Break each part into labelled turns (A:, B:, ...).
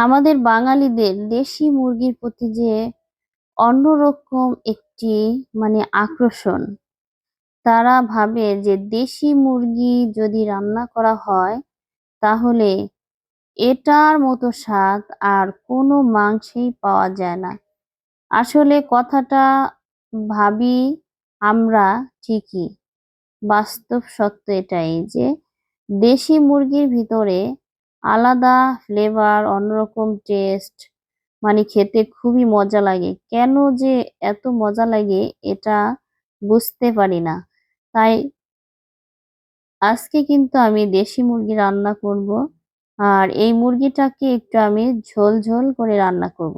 A: আমাদের বাঙালিদের দেশি মুরগির প্রতি যে অন্যরকম একটি মানে আকর্ষণ, তারা ভাবে যে দেশি মুরগি যদি রান্না করা হয়, তাহলে এটার মতো স্বাদ আর কোনো মাংসেই পাওয়া যায় না। আসলে কথাটা ভাবি আমরা ঠিকই, বাস্তব সত্য এটাই যে দেশি মুরগির ভিতরে আলাদা ফ্লেভার অন্যরকম টেস্ট মানে খেতে খুবই মজা লাগে। কেন যে এত মজা লাগে এটা বুঝতে পারি না। তাই আজকে কিন্তু আমি দেশি মুরগি রান্না করব আর এই মুরগিটাকে একটু আমি ঝোল ঝোল করে রান্না করব।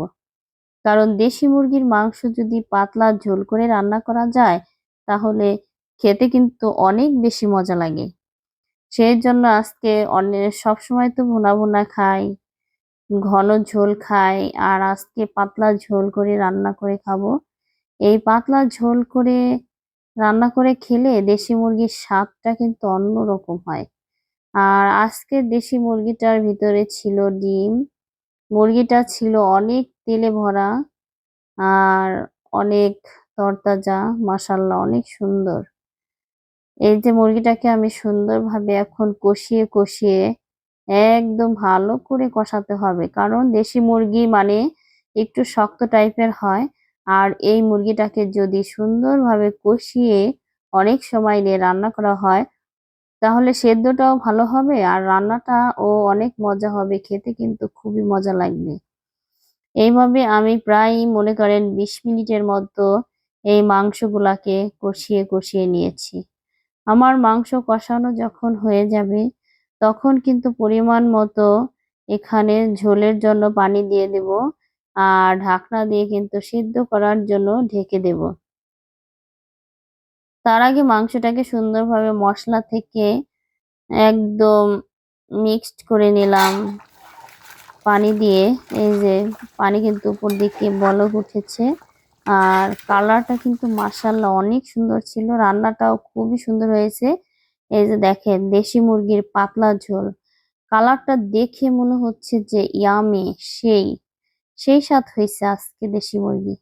A: কারণ দেশি মুরগির মাংস যদি পাতলা ঝোল করে রান্না করা যায়, তাহলে খেতে কিন্তু অনেক বেশি মজা লাগে। সেই জন্য আজকে অনেক সবসময় তো ভুনা ভুনা খাই, ঘন ঝোল খাই, আর আজকে পাতলা ঝোল করে রান্না করে খাব। এই পাতলা ঝোল করে রান্না করে খেলে দেশি মুরগির স্বাদটা কিন্তু অন্যরকম হয়। আর আজকে দেশি মুরগিটার ভিতরে ছিল ডিম, মুরগিটা ছিল অনেক তেলে ভরা, আর অনেক তরতাজা মাসাল্লাহ অনেক সুন্দর। এই যে মুরগিটাকে আমি সুন্দরভাবে এখন কষিয়ে কষিয়ে একদম ভালো করে কষাতে হবে। কারণ দেশি মুরগি মানে একটু শক্ত টাইপের হয়। আর এই মুরগিটাকে যদি সুন্দরভাবে কষিয়ে অনেক সময় নিয়ে রান্না করা হয়, তাহলে সেদ্ধটাও ভালো হবে আর রান্নাটা ও অনেক মজা হবে, খেতে কিন্তু খুবই মজা লাগবে। এইভাবে আমি প্রায় মনে করেন বিশ মিনিটের মতো এই মাংসগুলাকে কষিয়ে কষিয়ে নিয়েছি। আমার মাংস কষানো যখন হয়ে যাবে, তখন কিন্তু পরিমাণ মতো এখানে ঝোলের জন্য পানি দিয়ে দেব আর ঢাকনা দিয়ে কিন্তু সিদ্ধ করার জন্য ঢেকে দেব। তার আগে মাংসটাকে সুন্দরভাবে মশলা থেকে একদম মিক্সড করে নিলাম। পানি দিয়ে, এই যে পানি কিন্তু উপর দিকে বলক উঠেছে। আর কালারটা কিন্তু মাসাল্লাহ অনেক সুন্দর ছিল। রান্নাটাও খুবই সুন্দর হয়েছে। এই যে দেখেন, দেশি মুরগির পাতলা ঝোল। কালারটা দেখে মনে হচ্ছে যে ইয়ামে, সেই সেই স্বাদ হয়েছে আজকে দেশি মুরগি।